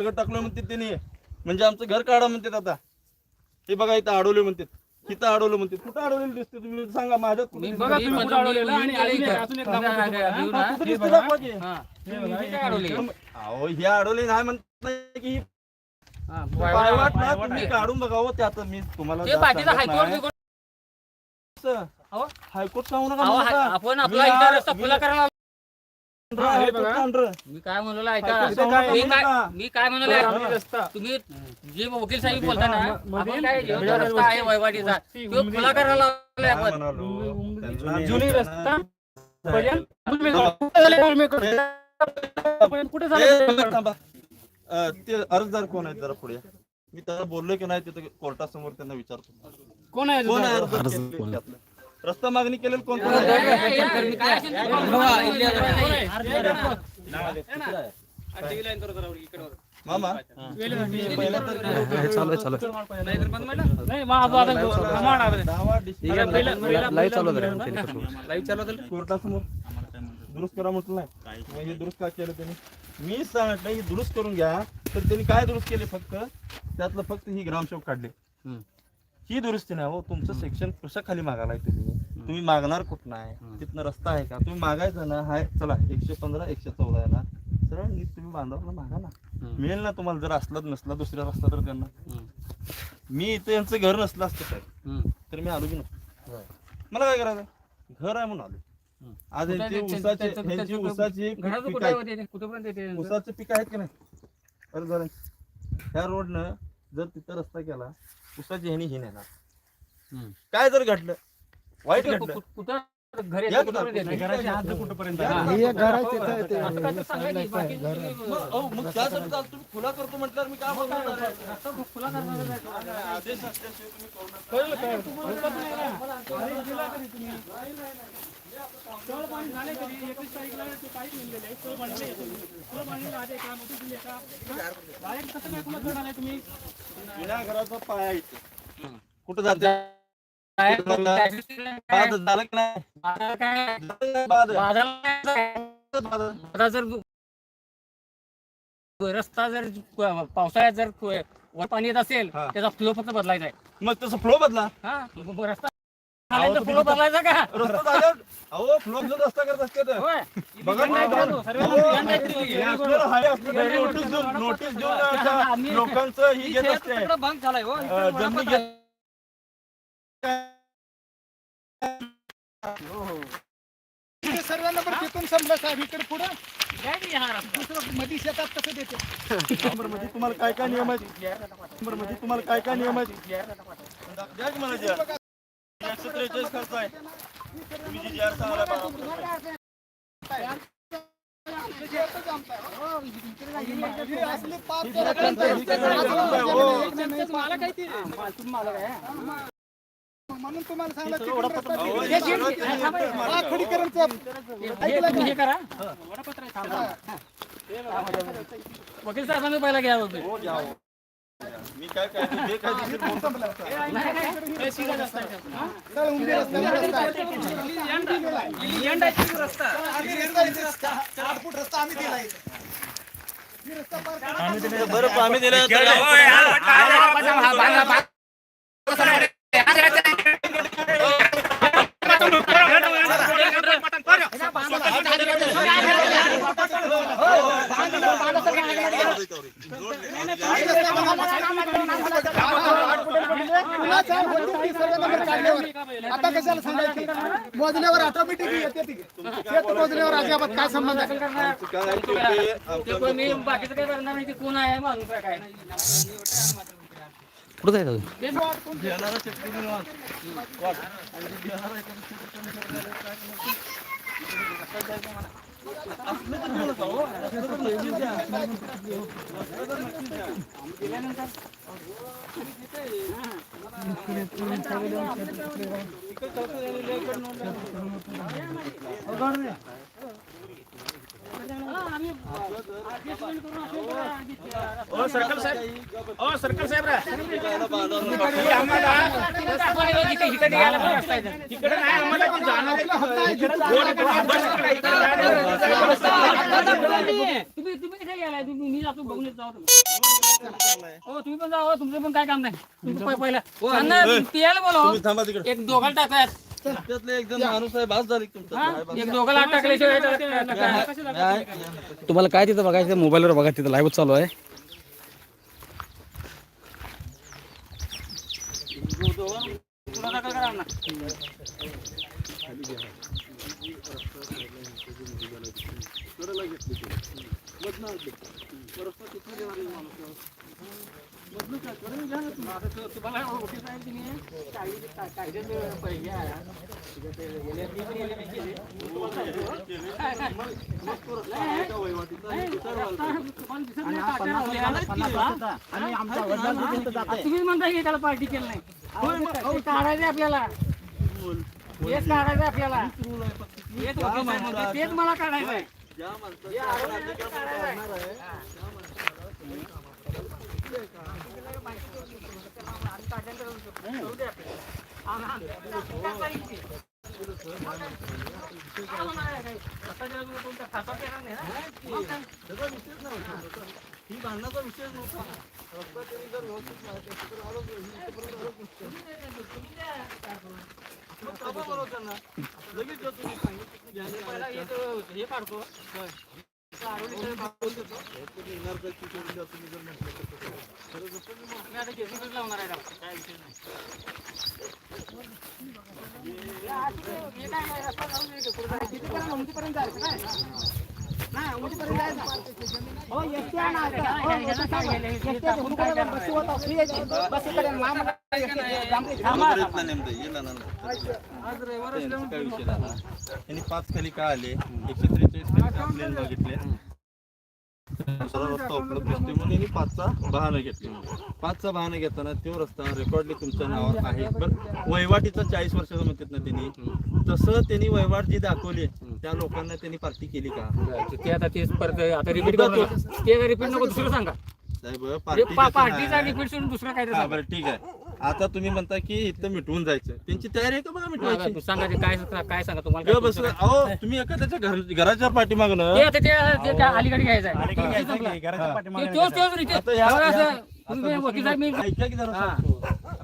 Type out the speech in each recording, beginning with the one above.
सगळं टाकलं म्हणते त्यांनी. म्हणजे आमचं घर काढा म्हणतात आता. हे बघा इथं अडवले म्हणतात इथं अडवलं म्हणते. कुठं अडवलेलं दिसते तुम्ही? सांगा माझ्यात कुठं दिसते? बघा तुम्ही कुठं अडवलेलं आणि अजून एक- अजून एक दाखवतो तुम्हाला. हा, कुठं दिसते दाखवा की. अडवले अहो हे अडवले नाही म्हणत नाही की पायवाट ना तुम्ही काढून बघा हो ते आता मी तुम्हाला ते सांगत हायकोर्ट नाही. बिकोर्ट- अहो. हायकोर्ट सांगू नका अहो, मला. आपण आपला मी इथं आ- रस्ता मी- खुला करायला हा, बघा. मी काय म्हणलो ऐका. मी काय नका. मी काय म्हणलो आणि रस्ता. तुम्ही जे वकील साहेब बोलता ना आपण काय रस्ता आहे तो खुला करायला लावलाय आपण. जुनी रस्ता. पर्यंत कुठे कुठे झाले कुठे झाले थांबा. अं, ते अर्जदार कोण आहेत जरा पुढे. मी त्याला बोललो की नाही तिथे कोर्टासमोर त्यांना विचारतो. कोण आहे कोण आहे तुझा? रस्ता मागणी केलेलं कोण? कोण? काय मामा? लाईव्ह चालू लाईव्ह चालू. कोर्टासमोर दुरुस्त करा म्हटलं नाही. हे दुरुस्त का केलं त्यांनी? मी सांगितलं हे दुरुस्त करून घ्या. तर त्यांनी काय दुरुस्त केले फक्त? त्यातलं फक्त ही ग्रामसेवक काढले. ही दुरुस्ती नाही हो. तुमचं सेक्शन कसं खाली मागायला आहे तुम्ही. तुम्ही मागणार कुठं आहे तिथनं रस्ता आहे का? तुम्ही मागायचं ना हाय चला एकशे पंधरा एकशे चौदा आहे ना सरळ नीट तुम्ही बांधावरला मागा ना. मिळेल ना तुम्हाला जर असलाच नसला दुसऱ्या रस्ता तर त्यांना. मी इथं यांचं घर नसलं असतं साहेब. तर मी आलो बी नसतो मला काय करायचं? घर आहे म्हणून आलो. आज यांची उसाची घराचं पीक आहेत की नाही? बरं झालं. ह्या रोडनं जर तिथं रस्ता केला उसाची ह्यानी ही नेणार. काय जर घडलं वाईट घडलं कुठं? घर या येते कुठं- कुठेपर्यंत येते? घराच्या आत कुठपर्यंत या आहे? कुठं- आता काय तर सांगा की बाकी तुम्ही- मग अहो, मग त्यासाठी तुम्ही खुला करतो म्हटल्यावर मी काय बोलणार आहे? रस्ता खुला करणार आहे. आदेश असल्याशिवाय तुम्ही करू नका. कळलं काय? अरे दिला तरी तुम्ही. तळ पाणी झाले कधी? एकवीस तारीखला ते पाईप नेलेलं आहे. तळ पाणी नाही येत. तळ पाणी आले का? मोठी दिली का? Direct कसं काय कुणाला करणार आहे तुम्ही? जुन्या घराचा पाया इथे कुठं जाते बाद झालं की नाही? आता काय? झालं नाही बाद? बाजारला जायचं. बाद. आता जर रस्ता जर पावसाळ्यात जर वर पाणी येत असेल हा. त्याचा फ्लो फक्त बदलायचा आहे. मग तसं फ्लो बदला. हा? रस्ता फ्लो बदलायचा का? रस्ता झाल्यावर अहो फ्लो जो रस्ता करत असते तर. होय. बघा ना, बघा. नोटीस देऊन नोटीस देऊन अशा लोकांचं ही घेत असते. बंद झालाय हो. अं, जमिनी घेत इथे सर्व नंबर तिथून संपला साहेब इकडे पुढे. हा. दुसरं मध्ये शेतात कसं देते. नंबरमध्ये तुम्हाला काय काय नियम आहेत? नंबरमध्ये तुम्हाला काय काय नियम आहेत? द्या की मला जी. आर. एकशे त्रेचाळीस खर्च आहे तुम्ही जी जी आर सांगायला पाहिजे. असली पाच लोकांचं ही काय? ती म्हणून तुम्हाला सांगलं वडापाव- अहो, हे हे सगळं ते- हा, खडीकरांचं हे तुम्ही हे करा. वकील साहेबांनी पहिला घ्या होते हो, घ्या. मी काय काय जे काय दिसेल बोलतो. चल, उंदीर रस्त्याने रस्ता. आहे. आठ फूट रस्ता आम्ही दिला इथे. ही रस्ता पार बरं आम्ही दिलं तर- आता कशाला सांगायचं मोजल्यावर ऑटोमॅटिक येते ती मोजल्यावर अजिबात काय संबंध आहे बाकीचं करणार नाही ते कोण आहे माणूस काय कुठं जायचं? काय असलं ओ सर्कल साहेब. ओ सर्कल साहेब रा. इकडे यायला इकडे नाही आम्हाला पण जाणार तुम्ही गेलाय तुम्ही मी जातो बघून येत जाऊ तुम्ही. हो तुम्ही पण जाओ तुमचं पण काय काम नाही. तुमचं पहि- पहिलं त्यांना पियाला बोलाव. तुम्ही थांबा तिकडे. एक दोघाला टाकायत त्यातले एक जण माणूस आहे बास झाले. तुमचं एक दोघाला टाकल्याशिवाय नका. तुम्हाला काय तिथं बघायचं? मोबाईलवर बघा तिथं लाईव्ह चालू आहे. तुम्ही म्हणता की त्याला पार्टी केलं नाही काढायचं आपल्याला तेच काढायचं आपल्याला तेच वकील साहेब म्हणतात, तेच मला काढायचं आहे हे आरोग्याचं काढायचं आहे. करू दे आपल्याला. आम- आम- काय पाहिजे? काय होणार आहे ही भांडणाचा विषय नव्हता रस्ता त्यांनी जर व्यवस्थित माहिती असतं तर आलोच नाही. इथपर्यंत आलोच नसतो. मग बरोबर त्यांना. लगेच जर तुम्ही सांगितलं पहिला हे हे काढतो लावणार आहे. काय विषय नाही. हे हे जायचं काय? नाही, त्यांनी पाच खाली का आले एकशे त्रेचाळीस खाली बघितले. दुसरा रस्ता उपलब्ध असते म्हणून यांनी पाचचा बहाणा घेतले. पाचचा बहाणा घेताना तो रस्ता रेकॉर्डली तुमच्या नावावर आहे. पण वहिवाटीचा चाळीस वर्षाचा म्हणतात ना त्यांनी. तसं त्यांनी वहिवाट जी दाखवली त्या लोकांना त्यांनी पार्टी केली का? ते आता तेच परत आता रिपीट करतो. ते रिपीट नको दुसरं सांगा. साहेब पार्टी पा- पार्टीचा. रिपीट सोडून दुसरं काय ते हा सांगा बरं ठीक आहे. आता तुम्ही म्हणता की इथं मिटवून जायचं. त्यांची तयारी आहे का बघा हा, मिटवायची? तू सांगा ते काय काय सांगा तुम्हाला काय बस अहो तुम्ही एखाद्याच्या घर घराच्या पाठीमागनं ते आता ते- ते त्या अलीकडे घ्यायचं आहे. ते संपलं. ते तोच तोच रीती. आता ह्या- बघा ह्या- असं, तुम्ही वकील साहेब मी ऐका की जरा हा. सांगतो.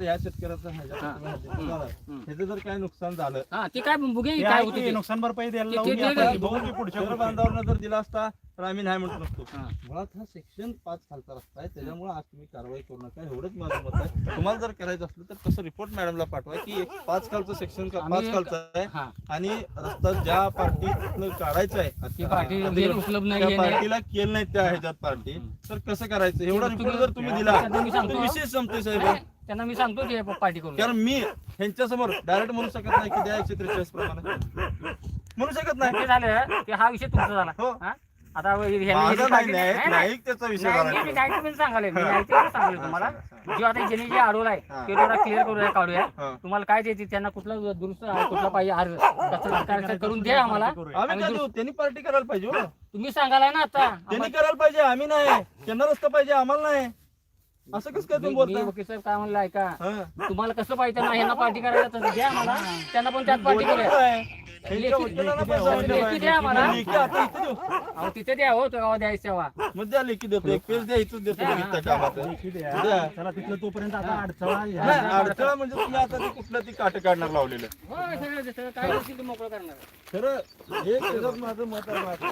आता या शेतकऱ्याचं ह्याचं जर काय नुकसान झालं हा ते काय बुगे काय होतं ते. नुकसान भरपाई द्यायला लावून आपण पुढच्या बांधावरनं जर दिला असता तर आम्ही नाही म्हणत नसतो. हा. मुळात हा सेक्शन पाच खालचा रस्ता आहे त्याच्यामुळे आज तुम्ही कारवाई करू नका. एवढंच माझं मत आहे. तुम्हाला जर करायचं असलं तर तसं रिपोर्ट मॅडमला पाठवा की एक पाच खालचं सेक्शन पाच आम्ही- खालचा आहे हा. आणि रस्ता ज्या पार्टीतनं काढायचं आहे ती पार्टी आता- वेळ उपलब्ध नाही त्या आहे. पार्टीला केलं नाही त्या ह्याच्यात पार्टी तर कसं करायचं? एवढा रिपोर्ट जर तुम्ही दिला. तर विशेष संपते साहेब. त्यांना मी सांगतो की पार्टी करून कारण मी ह्यांच्या समोर डायरेक्ट म्हणू शकत नाही की द्या एकशे त्रेचाळीस प्रमाणे. म्हणू शकत नाही. ते झालं ते हा विषय तुमचा झाला. हो. हा? आता ह्यांनी- माझा ह्यांनी नाही पार्टी- न्याय नाही, नाही. न्यायिक त्याचा विषय नाही, झाला. मी काय तुम्ही सांगाले? मी नाही ते सांगाले तुम्हाला. जो आता ज्यांनी जे अडवलाय हा. ते थोडा क्लिअर करूया काढूया. हा. तुम्हाला काय देते त्यांना कुठला दुरुस्त कुठला पाहिजे अर्ज? त्याचं काय करून द्या आम्हाला. आम्ही आम्ही काय दुरुस्त- देऊ? त्यांनी पार्टी करायला पाहिजे हो. तुम्ही सांगालाय ना आता. त्यांनी करायला पाहिजे आम्ही नाही. त्यांना रस्ता पाहिजे आम्हाला नाही. असं कसं काय तुम्ही मी- मी बोलता वकील साहेब काय म्हणलं ऐका. हा. तुम्हाला कसं पाहिजे त्यांना? ह्यांना पार्टी करायला तर द्या आम्हाला. त्यांना पण त्यात पार्टी करूया. काय? त्यांच्या लेखी- वकिलांना लेखी पण द्या, सांगितलं लेखी पाहिजे. द्या आम्हाला. लेखी आता इथे देऊ. अहो तिथे द्या हो तेव्हा द्यायचं तेव्हा मग द्या लेखी देतो. एक पेज द्या इथून देतो हा, द्या. चला तिथलं तोपर्यंत आता अडथळा. नाही, अडथळा म्हणजे तुम्ही आता ते कुठलं ती काट काढणार लावलेलं. हो सगळं सगळं काय असेल ते मोकळं करणार? खरं हे त्याच्यात माझं मत आहे माझं.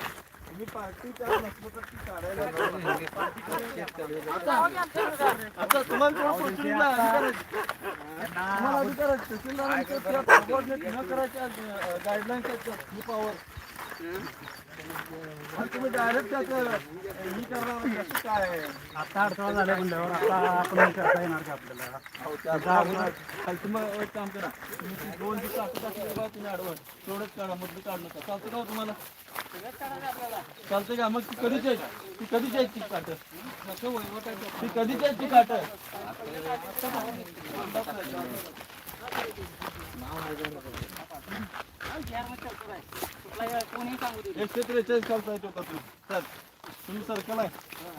आता तुम्हाला तेव्हा पडतील ना अधिकार आहेत. तुम्हाला अधिकार आहेत. तहसीलदारांच्या त्या coordinate न करायच्या गाईडलाईन्स आहेत ही पॉवर तुम्ही डायरेक्ट ही काय? आता अडथळा झाला म्हणल्यावर आता आपण करता येणार का आपल्याला? अहो, त्या अगोदर खालचं मग एक काम करा. तुम्ही दोन दिवस बघा तुम्ही अडवण तेवढंच काढा मधलं काढू नका. चालतं का हो तुम्हाला? चालतंय का? मग ती कधीच आहे? ती कधीच आहे ती काट? ती कधीच आहे ती काट? दे एकशे त्रेचाळीस खालचा आहे तो कचरा सर तुम्ही सर्कल आहे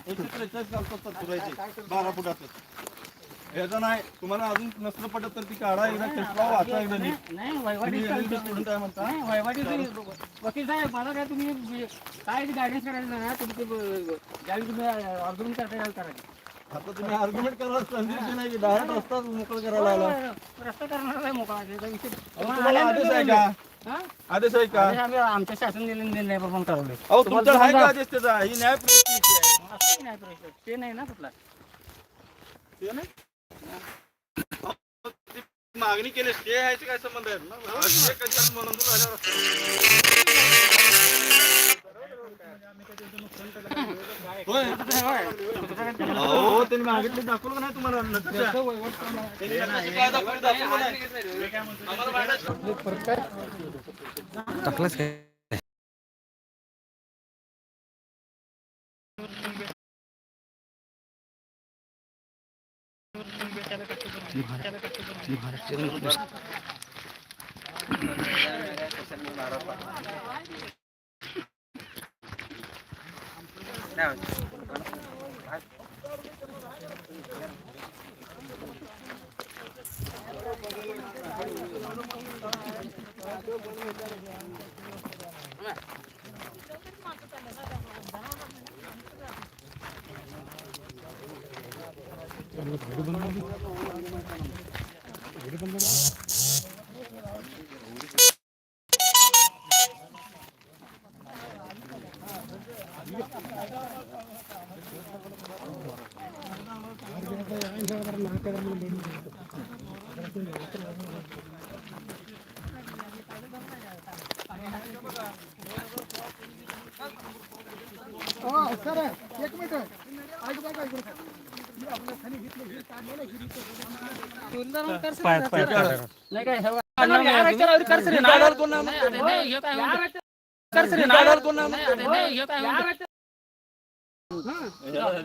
एकशे त्रेचाळीस खालचा सत्तरायचे बारा फुटाचं. याचा नाही तुम्हाला अजून नसलं पटत तर ती काढा एकदा खेचवा वाचा एकदा नाही स्टुडंट आहे म्हणता. नाही वैवाडी वकील साहेब मला काय तुम्ही काय गायडन्स करायचं ना तुम्ही ते ब- ज्यावेळी तुम्ही आर्ग्युमेंट करता करायचं आता तुम्ही आर्ग्युमेंट करायला संधी नाही डायरेक्ट रस्ताच मोकळं करायला आला. रस्ता करणार आहे मोकळा आदेश आहे का? आदेश आहे का? आम्ही आमच्या शासन दिलेल्या निर्णयाप्रमाणे ठरवले अहो तुमचा आहे का आदेश त्याचा? ही न्याय परिस्थिती आहे. असं नाही प्रश्न. ते नाही ना कुठला. ते नाही? मागणी केली स्टे यायचे काय संबंध आहेत ना? कधी आणि हो झाल्यावर होय अहो त्यांनी मागितलं दाखवलं नाही तुम्हाला नोटीस? त्यांनी काय दाखवली दाखवलं नाही. आम्हाला नाही, अरे नाही, हे काय म्हणतो?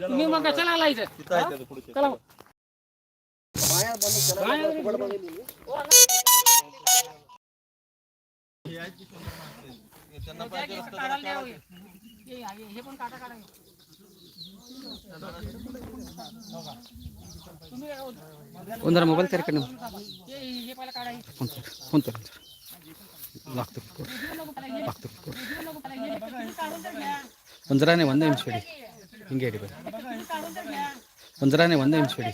तुम्ही मग कशाला पुढचे. चला त्यांना पाहिजे रस्ता जरा काढायला द्यावं. हे हे- हे पण काटा काढा तुम्ही काय बोलता? फोन जरा मोबाईल तयार कर ना हे हे पहिला काढा फोन कर फोन कर लागतो लागतो ಒಂದರಾನೆ ಒಂದೇ ನಿಮಿಷ ಇಡಿ ಹಿಂಗೆ ಇಡಿ ಬನ್ನಿ ಒಂದರಾನೆ ಒಂದೇ ನಿಮಿಷ ಇಡಿ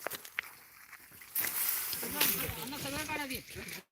सगळं काढा ते.